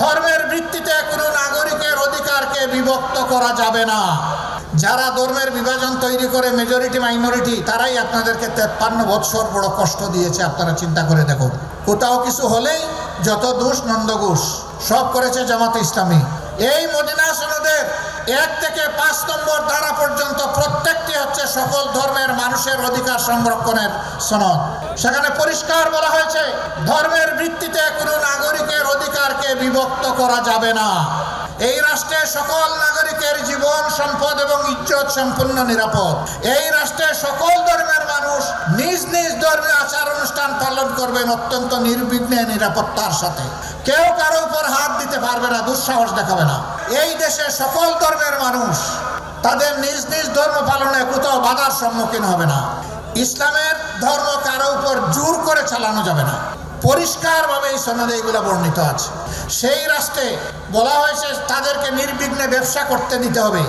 ধর্মের ভিত্তিতে কোনো নাগরিকের অধিকারকে বিভক্ত করা যাবে না। যারা ধর্মের বিভাজন তৈরি করে মেজরিটি মাইনরিটি তারাই আপনাদেরকে তেপ্পান্ন বৎসর বড় কষ্ট দিয়েছে, আপনারা চিন্তা করে দেখুন। কোথাও কিছু হলেই যত দোষ নন্দঘোষ সব করেছে জামাতে ইসলামী। এই মদিনা সনদের এক থেকে পাঁচ নম্বর ধারা পর্যন্ত প্রত্যেকটি হচ্ছে সকল ধর্মের মানুষের অধিকার সংরক্ষণের সনদ। সেখানে পরিষ্কার বলা হয়েছে, ধর্মের ভিত্তিতে কোনো নাগরিকের অধিকারকে বিভক্ত করা যাবে না। এই রাষ্ট্রে সকল নাগরিকের জীবন, সম্পদ এবং ইজ্জত সম্পূর্ণ নিরাপদ। এই রাষ্ট্রে সকল ধর্মের নিজ নিজ ধর্মীয় আচার অনুষ্ঠান পালন করবেন অত্যন্ত নির্বিঘ্নে নিরাপত্তার সাথে। কেউ কারও উপর হাত দিতে পারবে না, দুঃসাহস দেখাবে না। এই দেশে সকল ধর্মের মানুষ তাদের নিজ নিজ ধর্ম পালনে কোথাও বাধার সম্মুখীন হবে না। ইসলামের ধর্ম কারও উপর জোর করে চালানো যাবে না। পরিষ্কারভাবে এই সনদে এগুলো বর্ণিত আছে। সেই রাষ্ট্রে বলা হয়েছে তাদেরকে নির্বিঘ্নে ব্যবসা করতে দিতে হবে।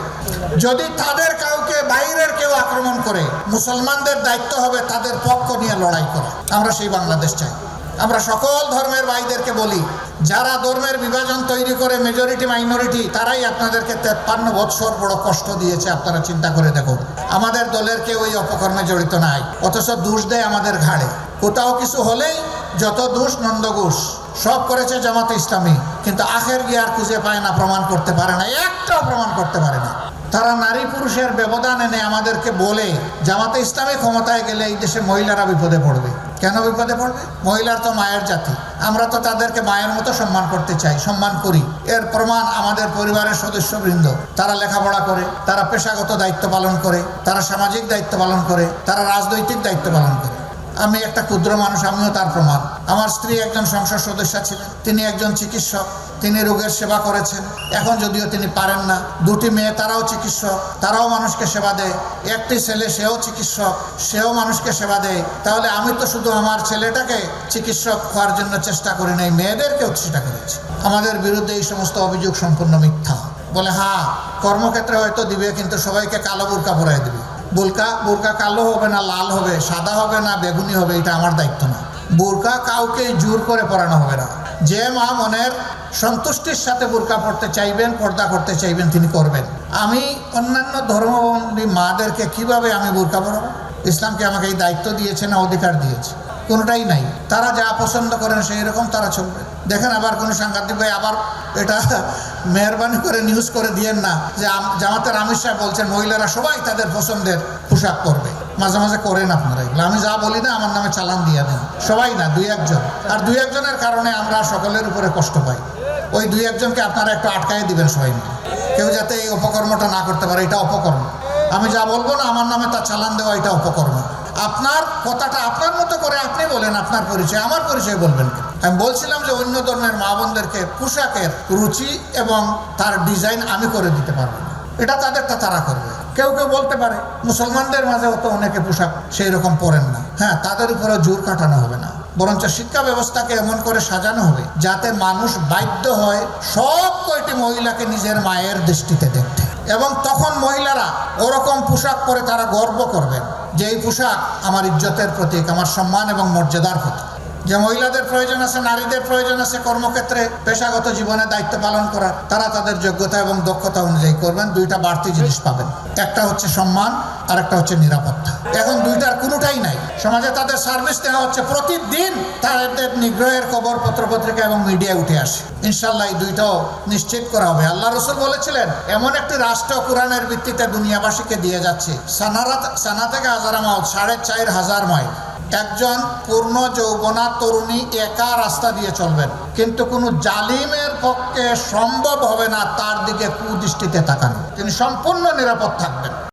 যদি তাদের কাউকে বাইরের কেউ আক্রমণ করে, মুসলমানদের দায়িত্ব হবে তাদের পক্ষ নিয়ে লড়াই করা। আমরা সেই বাংলাদেশ চাই। আমরা সকল ধর্মের ভাইদেরকে বলি, যারা ধর্মের বিভাজন তৈরি করে মেজরিটি মাইনরিটি তারাই আপনাদেরকে তেপ্পান্ন বৎসর বড় কষ্ট দিয়েছে, আপনারা চিন্তা করে দেখুন। আমাদের দলের কেউ এই অপকর্মে জড়িত নাই, অথচ দোষ দেয় আমাদের ঘাড়ে। কোথাও কিছু হলেই যত দোষ নন্দঘোষ সব করেছে জামাতে ইসলামী, কিন্তু আখের গিয়ার খুঁজে পায় না, প্রমাণ করতে পারে না, একটাও প্রমাণ করতে পারে না। তারা নারী পুরুষের ব্যবধান এনে আমাদেরকে বলে, জামাতে ইসলামী ক্ষমতায় গেলে এই দেশে মহিলারা বিপদে পড়বে। কেন বিপদে পড়বে? মহিলার তো মায়ের জাতি। আমরা তো তাদেরকে মায়ের মতো সম্মান করতে চাই, সম্মান করি। এর প্রমাণ আমাদের পরিবারের সদস্যবৃন্দ। তারা লেখাপড়া করে, তারা পেশাগত দায়িত্ব পালন করে, তারা সামাজিক দায়িত্ব পালন করে, তারা রাজনৈতিক দায়িত্ব পালন করে। আমি একটা ক্ষুদ্র মানুষ, আমিও তার প্রমাণ। আমার স্ত্রী একজন সংসদ সদস্য ছিলেন, তিনি একজন চিকিৎসক, তিনি রোগের সেবা করেছেন। এখন যদিও তিনি পারেন না, দুটি মেয়ে তারাও চিকিৎসক, তারাও মানুষকে সেবা দেয়। একটি ছেলে, সেও চিকিৎসক, সেও মানুষকে সেবা দেয়। তাহলে আমি তো শুধু আমার ছেলেটাকে চিকিৎসক হওয়ার জন্য চেষ্টা করি নাই, মেয়েদেরকেও চেষ্টা করেছি। আমাদের বিরুদ্ধে এই সমস্ত অভিযোগ সম্পূর্ণ মিথ্যা। বলে হ্যাঁ কর্মক্ষেত্রে হয়তো দিবে, কিন্তু সবাইকে কালো বুরকা পরাই দিবে। বোরকা বোরকা কালো হবে না, লাল হবে, সাদা হবে না, বেগুনি হবে, এটা আমার দায়িত্ব না। বোরকা কাউকে জোর করে পরানো হবে না। যে মা মনের সন্তুষ্টির সাথে বোরকা পড়তে চাইবেন, পর্দা করতে চাইবেন, তিনি করবেন। আমি অন্যান্য ধর্মাবলম্বী মাদেরকে কীভাবে আমি বোরকা পরাবো? ইসলামকে আমাকে এই দায়িত্ব দিয়েছে না অধিকার দিয়েছে? কোনোটাই নাই। তারা যা পছন্দ করেন সেই রকম তারা চলবে। দেখেন আবার কোনো সাংঘাতিক ভাই আবার এটা মেহরবানি করে নিউজ করে দিয়েন না যে জামাতের আমির সাহেব বলছেন, মহিলারা সবাই তাদের পছন্দের পোশাক পরবে। মাঝে মাঝে করেন আপনারা এগুলো। আমি যা বলি না, আমার নামে চালান দিয়ে দেন। সবাই না, দুই একজন। আর দুই একজনের কারণে আমরা সকলের উপরে কষ্ট পাই। ওই দুই একজনকে আপনারা একটু আটকায় দিবেন সবাই কেউ যাতে এই অপকর্মটা না করতে পারে, এটা অপকর্ম। আমি যা বলব না, আমার নামে তার চালান দেওয়া, এটা অপকর্ম। আপনার কথাটা আপনার মতো করে আপনি বলেন, আপনার পরিচয়, আমার পরিচয় বলবেন আমি বলছিলাম যে অন্য ধর্মের মা বোনদেরকে পোশাকের রুচি এবং তার ডিজাইন আমি করে দিতে পারব এটা তাদেরটা তারা করবে। কেউ কেউ বলতে পারে, মুসলমানদের মাঝে অত অনেকে পোশাক সেই রকম পরেন না। হ্যাঁ তাদের উপরে জোর কাটানো হবে না। বরঞ্চ শিক্ষা ব্যবস্থাকে এমন করে সাজানো হবে যাতে মানুষ বাধ্য হয় সব কয়টি মহিলাকে নিজের মায়ের দৃষ্টিতে দেখতে। এবং তখন মহিলারা ওরকম পোশাক পরে তারা গর্ব করবেন। যে পোশাক আমার ইজ্জতের প্রতীক আমার সম্মান এবং মর্যাদার প্রতীক। যে মহিলাদের প্রয়োজন আছে, নারীদের প্রয়োজন আছে কর্মক্ষেত্রে পেশাগত জীবনে দায়িত্ব পালন করার, তারা তাদের যোগ্যতা এবং দক্ষতা অনুযায়ী করবেন। দুইটা বাড়তি জিনিস পাবেন। একটা হচ্ছে সম্মান আর একটা হচ্ছে নিরাপত্তা। এখন দুইটার কোনোটাই নাই। সমাজে তাদের সার্ভিস দেওয়া হচ্ছে। প্রতিদিন তাদের নিগ্রহের খবর, পত্রপত্রিকা এবং মিডিয়ায় উঠে আসে। ইনশাল্লাহ এই দুইটাও নিশ্চিত করা হবে। আল্লাহ রসুল বলেছিলেন, এমন একটি রাষ্ট্র কোরআনের ভিত্তিতে দুনিয়াবাসীকে দিয়ে যাচ্ছে। সানারা সানা থেকে হাজারা মাউত সাড়ে চার হাজার মাইল। একজন পূর্ণ যৌবনা তরুণী একা রাস্তা দিয়ে চলবেন। কিন্তু কোনো জালিমের পক্ষে সম্ভব হবে না তার দিকে কুদৃষ্টিতে তাকানো। তিনি সম্পূর্ণ নিরাপদ থাকবেন।